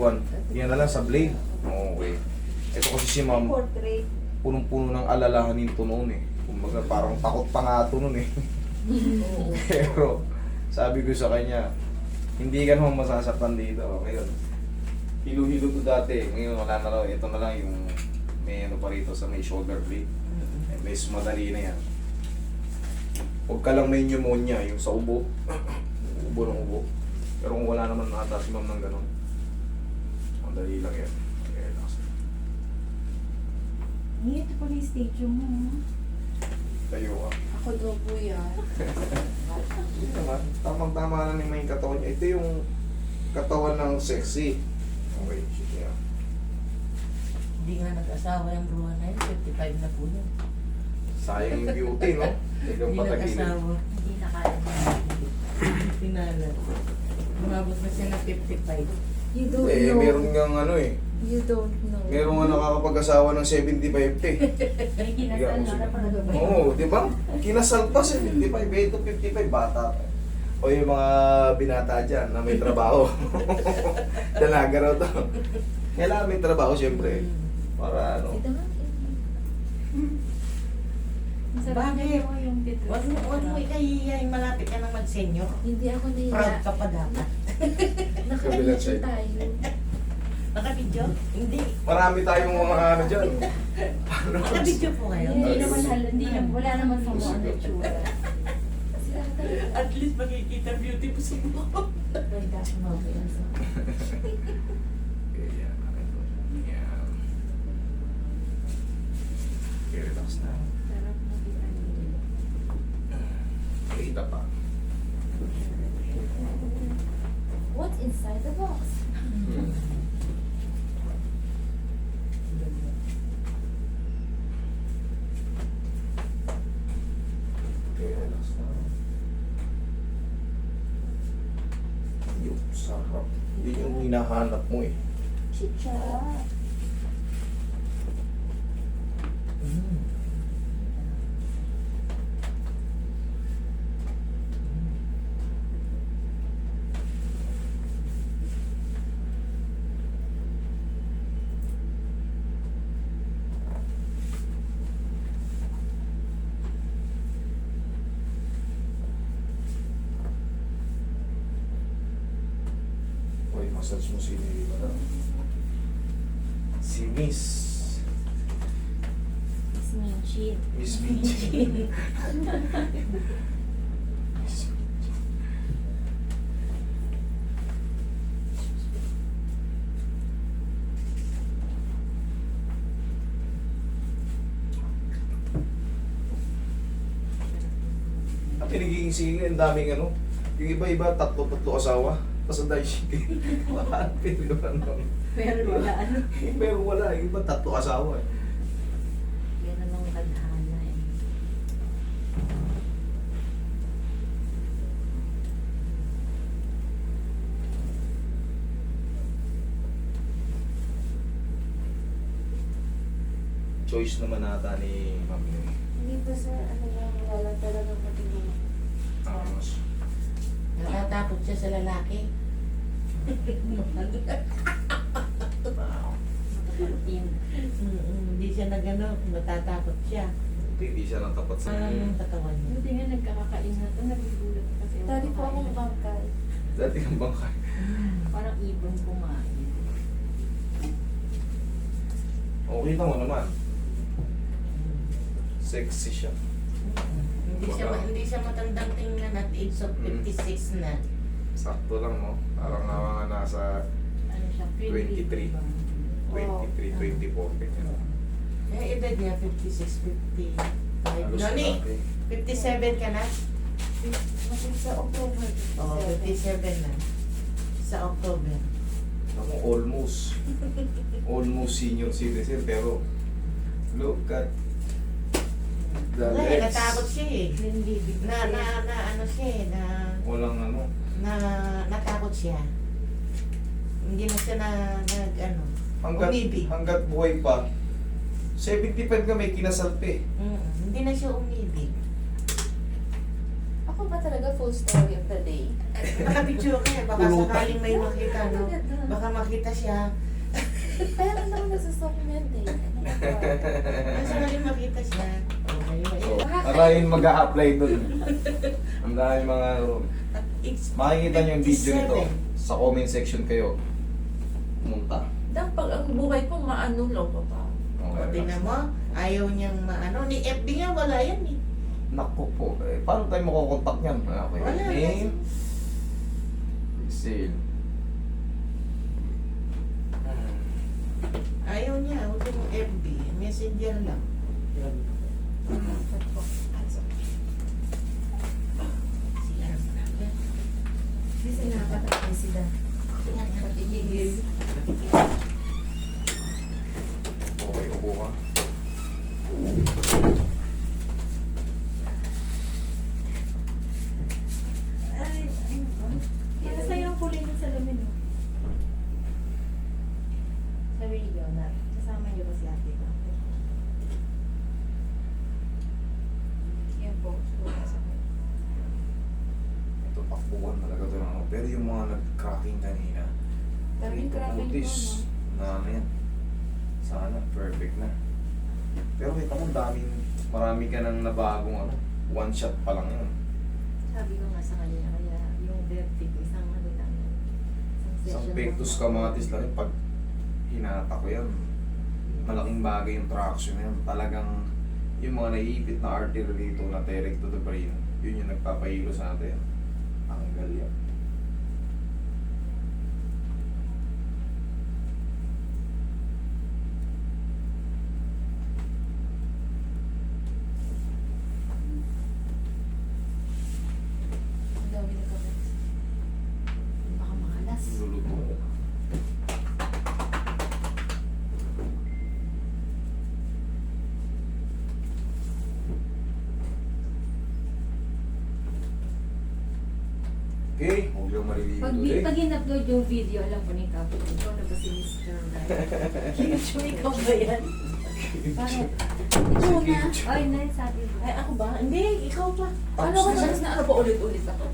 one. Yan na lang sa blade. Okay. Ito kasi si ma'am, Portrait. punong-puno ng alalahanin to noon eh. Kumbaga parang takot pa nga to noon eh. Pero sabi ko sa kanya, hindi ka naman masasaktan dito. Ngayon, hilo-hilo to dati. Ngayon wala na raw. Ito na lang yung may ano pa rito sa may shoulder blade. Eh, Mas madali na yan. Huwag ka lang may pneumonia, yung sa ubo. ubo ng ubo. Pero kung wala naman ata si ma'am ng ganun, madali lang yan. Okay, relax. Hindi, ito pala yung stadium mo. Tayo ka. Ako daw po yan. Hindi naman. Tamang-tama na ni may katawan niya. Ito yung katawan ng sexy. Okay, sige. ah. Hindi nga nag-asawa yung bruha na yun, 55 na po yun. Sayang yung beauty, no? Hindi patagilid. nag-asawa. Hindi na kaya. Pinala. Umabot na siya ng 55. You don't Eh, know. meron nga ano eh. You don't know. Meron nga nakakapag-asawa ng 75 eh. May kinasal na na para gabay. Oo, di ba? Kinasal pa 75, eh, ito 55, bata pa. O yung mga binata dyan na may trabaho. Dalaga raw to. Kailangan may trabaho, syempre. Para ano. Ito nga. Bakit? Huwag mo, huwag mo ikahihiyain malapit ka ng mag-senior. Hindi ako Proud nahiya. ka pa dapat. Kabilang Nakabidyo side. tayo. Nakabidyo? Hindi. Marami tayong mga ano dyan. Nakabidyo po kayo. Hindi naman hal, hindi na, wala naman sa mga ano. Kasi ata, At least makikita beauty po sa mo. ganda ako mamaya sa Okay, yan. Yan. Okay, relax na. sarap na vitamin. Kita pa. What's inside the box? Hmm. Okay, relax na. Yung sarap. Yun yung hinahanap mo eh. Chicha. Mm. Massage mo si Madam. Si Miss. Miss Minchin. Miss Minchin. Ang pinagiging sige, ang daming ano. Yung iba-iba, tatlo-tatlo asawa. Dahil sige. Wala, pero ano. Pero wala ano. Pero wala, yung iba tatlo asawa. eh. Yan ang tadhana eh. Choice naman nata ni yun. Hindi pa sa ano lang, wala talaga matinong. Ah, mas- Natatakot siya sa lalaki. Mm, Hindi siya nagano, natatakot siya. Hindi siya natapat sa Parang yung katawan niya. Buti nga nagkakakain na ito, nagugulat ako kasi. Dati po akong bangkay. Dati ang bangkay. Parang ibon kumain. Okay na mo naman. Sexy siya. Hindi siya ma- hindi siya matandang tingnan at age of Mm. 56 na. Sakto lang, no? Parang nga mga nasa Ano siya? 23. ba? 23, 24, ganyan. Yung edad niya 56, 50. Halos Noni, dati. 57 ka na? Kasi sa October Oo, 57 na. Sa October. Ako, almost. almost senior citizen, pero look at the Wala eh, legs. natakot siya eh. Na, na, na, ano siya eh, na, Walang ano. na, natakot siya. Hindi na siya na, nag, ano, Hanggat, Umibig. hanggat buhay pa, 75 ka may kinasal pa eh. mm, hindi na siya umibig. Ako ba talaga full story of the day? Nakapicture ka eh, baka Pulutan. sakaling may makita, no? Baka makita siya. Pero naman nasa-supplement eh. Baka sakaling makita siya. Ayun. maraming mag-a-apply doon. Ang daming mga room. Makikita nyo yung video nito. 57. Sa comment section kayo. Pumunta. Dahil pag ang buhay ko maano lang pa pa. O, Okay. tingnan mo, ayaw niyang maano. Ni FB nga, wala yan eh. Naku po. Eh, paano tayo makukontak niyan? Okay. Wala. Name. Sale. Ayaw niya, huwag yung FB. Messenger lang. enriquecer Daming cracking notice po, na ano yan. Sana, perfect na. Pero kita mo, daming, marami ka nang nabagong ano. One shot pa lang yun. Sabi ko nga sa kanya, kaya yung vertigo, isang ano lang. Isang session pectus kamatis lang yun. Pag hinata ko yan, malaking bagay yung traction na yan. Talagang yung mga naiipit na artery dito na direct to the brain, yun yung nagpapahilo sa atin. Tanggal yan. Ang dami na kami. Baka makalas. Luluto ko. Okay, huwag lang maliligo Pag, today. pag in-upload yung video, alam ko ni Kapo, ikaw na ba si Mr. YouTube, ikaw ba yan? Bakit? Ikaw na. Ay, na, sabi ko. Ay, ako ba? Hindi, ikaw pa. Ano ko tapos na ano pa ulit-ulit ako?